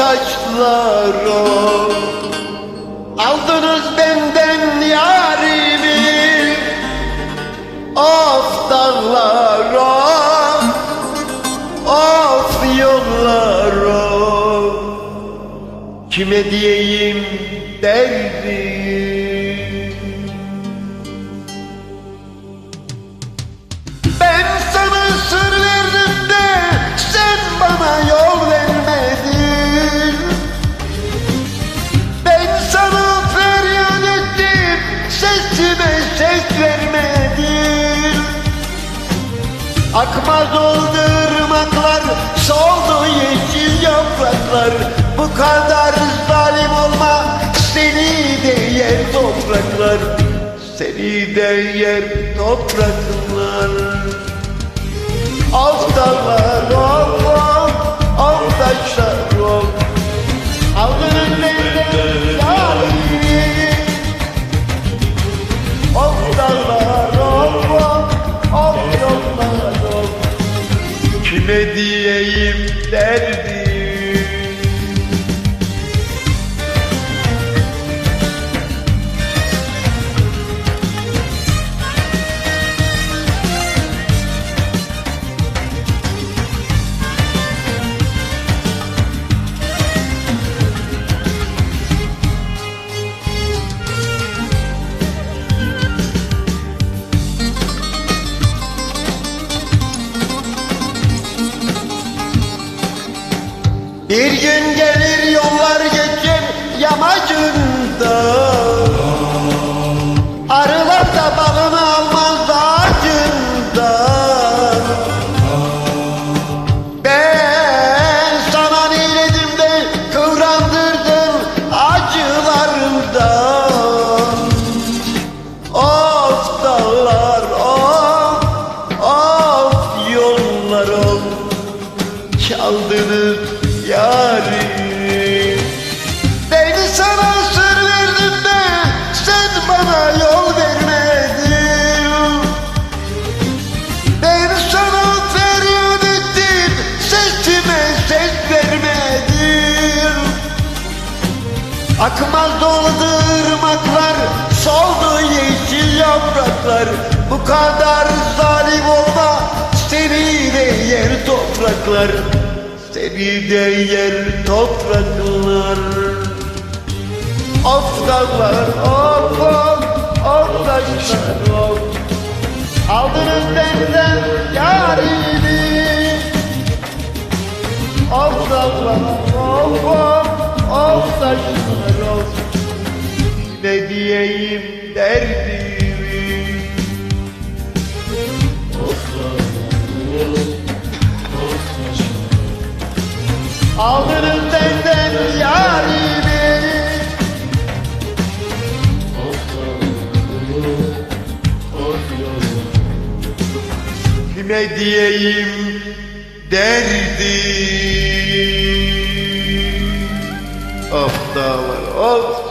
taşlar of Aldınız benden yarimi Of dağlar of Of yollar of Kime diyeyim derdim ses vermedin Akmaz oldu ırmaklar soldu yeşil yapraklar. Bu kadar zalim olma seni de yer topraklar. Seni de yer topraklar. Of dağlar Kime diyeyim derdim Bir gün gelir yollar geçer yamacında. Arılar da balını almaz ağacından Ben sana neyledim de kıvrandırdın acılarımdan Of dağlar of of yollar of çaldınız yarim Beni sana sır verdim de sen bana yol vermedin. Ben sana feryat ettim? Sesime ses vermedin? Akmaz doldu ırmaklar soldu yeşil yapraklar. Bu kadar zalim olma seni de yer topraklar Seni de yer topraklar. Of dağlar taşlar of Aldınız benden yarimi. Of dağlar of Ne diyeyim derdimi Aldınız benden yarimi. Kime diyeyim derdim Of dağlar of